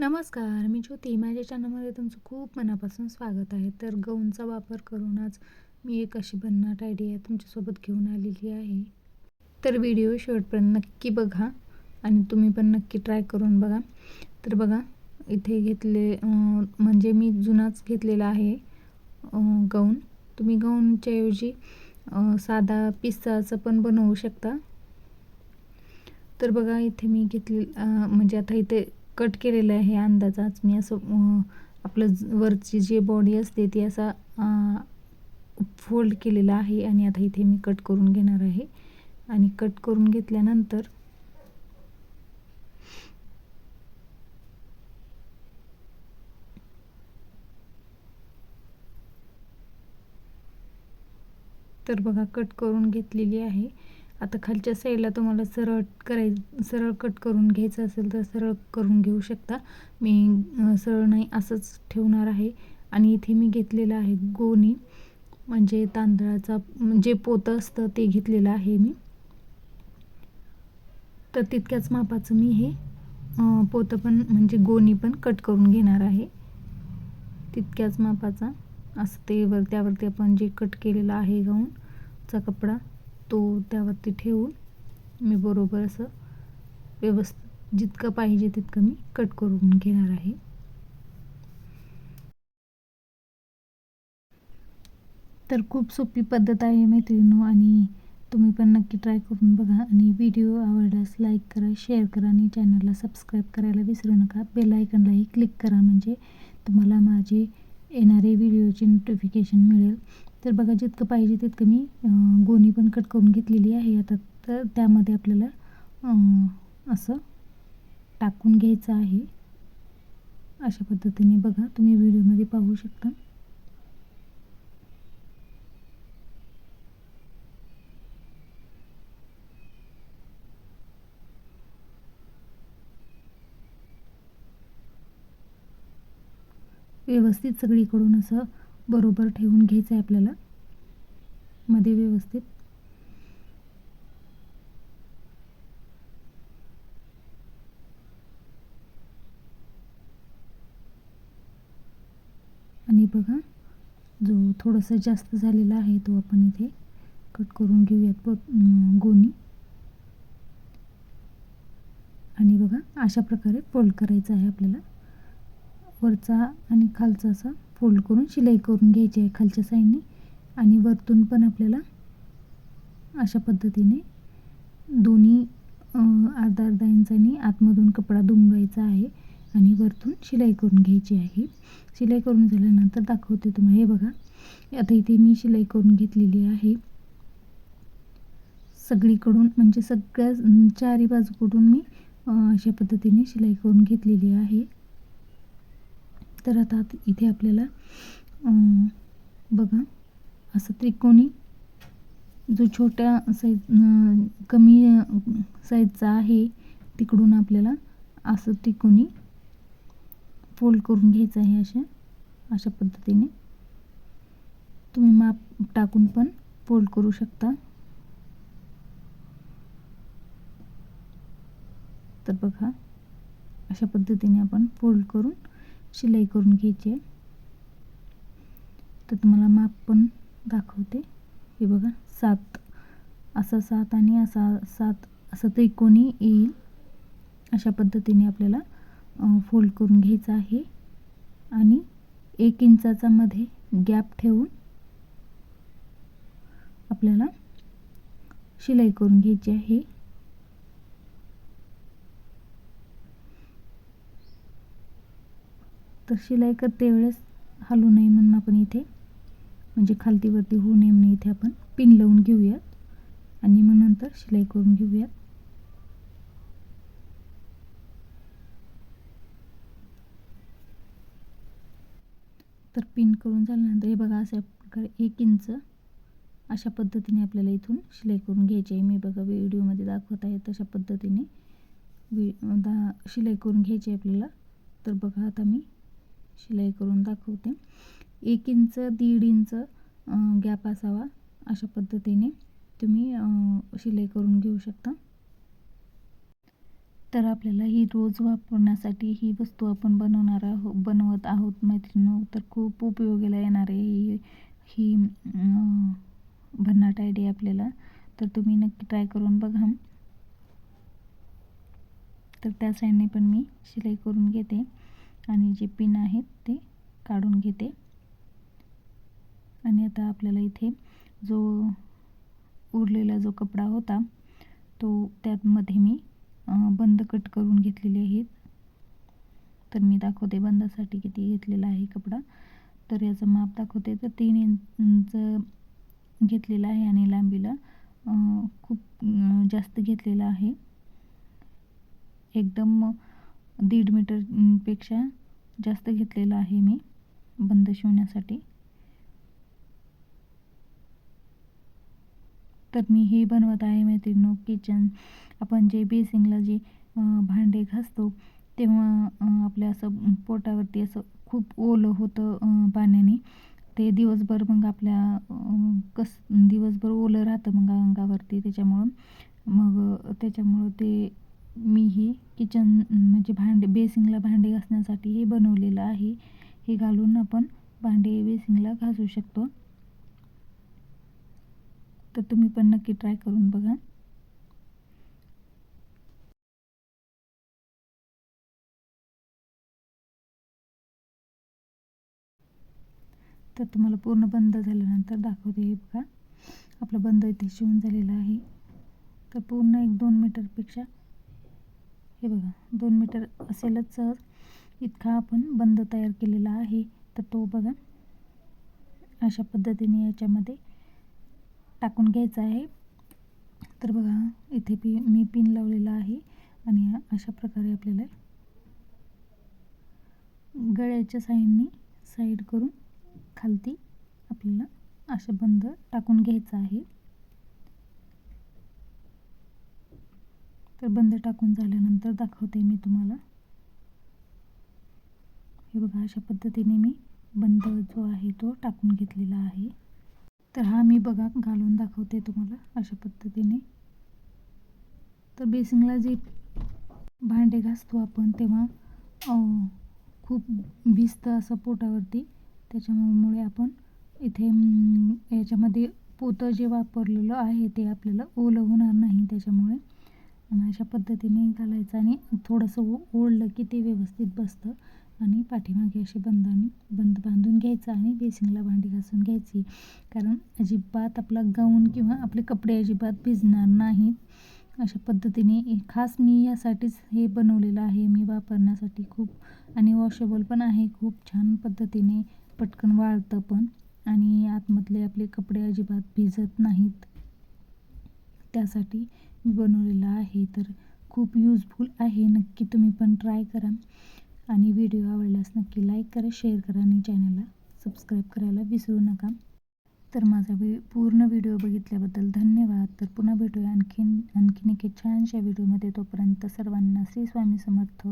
नमस्कार मी ज्योती. माझ्या चॅनलमध्ये तुमचं खूप मनापासून स्वागत आहे. तर गौनचा वापर करून आज मी एक अशी भन्नाट आयडिया तुमच्यासोबत घेऊन आलेली आहे. तर व्हिडिओ शेवटपर्यंत नक्की बघा आणि तुम्ही पण नक्की ट्राय करून बघा. तर बघा इथे घेतले म्हणजे मी जुनाच घेतलेला आहे अं, तुम्ही गऊनच्याऐवजी साधा पिस्साचं पण बनवू शकता. तर बघा इथे मी घेतले म्हणजे आता इथे कट केलेलं आहे अंदाजाच मी असं आपलं वरची जी बॉडी असते ती असा फोल्ड केलेला आहे आणि आता इथे मी कट करून घेणार आहे. आणि कट करून घेतल्यानंतर तर बघा कट करून घेतलेली आहे. आता खालच्या साईडला तुम्हाला सरळ कराय सरळ कट करून घ्यायचं असेल तर सरळ करून घेऊ शकता. मी सरळ नाही असंच ठेवणार आहे. आणि इथे मी घेतलेलं आहे गोणी. म्हणजे तांदळाचा जे पोतं असतं ते घेतलेलं आहे मी. तर तितक्याच मापाचं मी हे पोतं पण म्हणजे गोणी पण कट करून घेणार आहे. तितक्याच मापाचा. असं ते वर त्यावरती आपण जे कट केलेला आहे गाऊनचा कपडा तो त्यावरती ठेवून मी बरोबर असं व्यवस्थित जितकं पाहिजे तितकं मी कट करून घेणार आहे. तर खूप सोपी पद्धत आहे मैत्रिणींनो आणि तुम्ही पण नक्की ट्राय करून बघा आणि व्हिडिओ आवडल्यास लाईक करा शेअर करा आणि चॅनलला सबस्क्राईब करायला विसरू नका. बेल आयकनलाही क्लिक करा म्हणजे तुम्हाला माझे येणारे व्हिडिओचे नोटिफिकेशन मिळेल. तर बघा जितकं पाहिजे तितकं मी गोणी पण कट करून घेतलेली आहे. आता तर त्यामध्ये आपल्याला अं, असं टाकून घ्यायचं आहे. अशा पद्धतीने बघा तुम्ही व्हिडिओमध्ये पाहू शकता. व्यवस्थित सगळीकडून असं बरोबर ठेवून घ्यायचं आहे आपल्याला. मध्ये व्यवस्थित. आणि बघा जो थोडासा जास्त झालेला आहे तो आपण इथे कट करून घेऊयात प गोणी. आणि बघा अशा प्रकारे फोल्ड करायचं आहे आपल्याला. वरचा आणि खालचा असा फोल्ड करून शिलाई करून घ्यायची आहे खालच्या साईडने आणि वरतून पण आपल्याला अशा पद्धतीने दोन्ही अर्धा अर्धा इंचानी आतमधून कपडा दुमवायचा आहे. आणि वरतून शिलाई करून घ्यायची आहे. शिलाई करून झाल्यानंतर दाखवते तुम्हाला. हे बघा. आता इथे मी शिलाई करून घेतलेली आहे. सगळीकडून म्हणजे सगळ्या चारी बाजूकडून मी अशा पद्धतीने शिलाई करून घेतलेली आहे. तर आता इथे आपल्याला बघा असं त्रिकोणी जो छोट्या साईज कमी साईजचा आहे तिकडून आपल्याला असं त्रिकोणी फोल्ड करून घ्यायचं आहे अशा अशा पद्धतीने. तुम्ही माप टाकून पण फोल्ड करू शकता. तर बघा अशा पद्धतीने आपण फोल्ड करून शिलाई करून घ्यायची आहे. तर तुम्हाला माप पण दाखवते. हे बघा सात असा सात आणि असा सात असं त्रिकोणी येईल. अशा पद्धतीने आपल्याला फोल्ड करून घ्यायचं आहे. आणि एक इंचाचा मध्ये गॅप ठेवून आपल्याला शिलाई करून घ्यायची आहे. तर शिलाई करते वेळेस हलू नये म्हणून आपण इथे म्हणजे खालतीवरती होऊ नये म्हणून इथे आपण पिन लावून घेऊयात. आणि मग नंतर शिलाई करून घेऊयात. तर पिन करून झाल्यानंतर हे बघा अशा प्रकारे एक इंच अशा पद्धतीने आपल्याला इथून शिलाई करून घ्यायची आहे. मी बघा व्हिडिओमध्ये दाखवत आहे तशा पद्धतीने. वि दा शिलाई करून घ्यायची आहे आपल्याला. तर बघा आता मी शिलाई करून दाखवते. एक इंच दीड इंच गॅप असावा अशा पद्धतीने तुम्ही शिलाई करून घेऊ शकता. तर आपल्याला ही रोज वापरण्यासाठी ही वस्तू आपण बनवणार आहो बनवत आहोत मैत्रिणी तर खूप उपयोगाला येणार आहे ही ही भन्नाट आयडिया आपल्याला. तर तुम्ही नक्की ट्राय करून बघा. तर त्या साईडने पण मी शिलाई करून घेते. आणि जे पिन आहेत ते काढून घेते. आणि आता आपल्याला इथे जो उरलेला जो कपडा होता तो त्यामध्ये मी बंद कट करून घेतलेले आहेत. तर मी दाखवते बंदासाठी किती घेतलेला आहे कपडा. तर याचं माप दाखवते. तर तीन इंच घेतलेला आहे आणि लांबीला खूप जास्त घेतलेला आहे. एकदम दीड मीटरपेक्षा जास्त घेतलेलं आहे मी बंद शिवण्यासाठी. तर मी हे बनवत आहे मैत्रिणीनो किचन आपण जे बेसिंगला जे भांडे घासतो तेव्हा आपल्या असं पोटावरती असं खूप ओलं होतं पाण्याने. ते दिवसभर मग आपल्या कस दिवसभर ओलं राहतं मग अंगावरती त्याच्यामुळं. मग त्याच्यामुळं ते मी हे किचन म्हणजे भांडे बेसिंगला भांडे घासण्यासाठी हे बनवलेलं आहे. हे घालून आपण भांडे बेसिंगला घासू शकतो. तर तुम्ही पण नक्की ट्राय करून बघा. तर तुम्हाला पूर्ण बंद झाल्यानंतर दाखवते हे बघा. आपलं बंद इथे शिवून झालेलं आहे. तर पूर्ण एक दोन मीटरपेक्षा हे बघा दोन मीटर असेलच सहज इतका आपण बंद तयार केलेला आहे. तर तो बघा अशा पद्धतीने याच्यामध्ये टाकून घ्यायचा आहे. तर बघा इथे पी मी पिन लावलेला आहे आणि अशा प्रकारे आपल्याला गळ्याच्या साईडनी साईड करून खालती आपल्याला असं बंद टाकून घ्यायचं आहे. तर बंद टाकून झाल्यानंतर दाखवते मी तुम्हाला. हे बघा अशा पद्धतीने मी बंद जो आहे तो टाकून घेतलेला आहे. तर हा मी बघा घालून दाखवते तुम्हाला अशा पद्धतीने. तर बेसिंगला जे भांडे घासतो आपण तेव्हा खूप भिजतं असं पोटावरती त्याच्यामुळे आपण इथे याच्यामध्ये पोतं जे वापरलेलं आहे ते आपल्याला ओलं होणार नाही त्याच्यामुळे आणि अशा पद्धतीने घालायचं आणि थोडंसं ओ ओढलं की ते व्यवस्थित बसतं. आणि पाठीमागे असे बंदाने बंद बांधून घ्यायचं आणि बेसिंगला भांडी घासून घ्यायची. कारण अजिबात आपला गाऊन किंवा आपले कपडे अजिबात भिजणार नाहीत. अशा पद्धतीने खास मी यासाठीच हे बनवलेलं आहे. मी वापरण्यासाठी खूप आणि वॉशेबल पण आहे. खूप छान पद्धतीने पटकन वाळतं पण आणि आतमधले आपले कपडे अजिबात भिजत नाहीत. त्यासाठी मी बनवलेलं आहे तर खूप यूजफुल आहे. नक्की तुम्ही पण ट्राय करा. आणि व्हिडिओ आवडल्यास नक्की लाईक करा शेअर करा आणि चॅनलला सबस्क्राईब करायला विसरू नका. तर माझा वि पूर्ण व्हिडिओ बघितल्याबद्दल धन्यवाद. तर पुन्हा भेटूया आणखीन आणखीन एके छानशा व्हिडिओमध्ये तोपर्यंत सर्वांना श्री स्वामी समर्थ.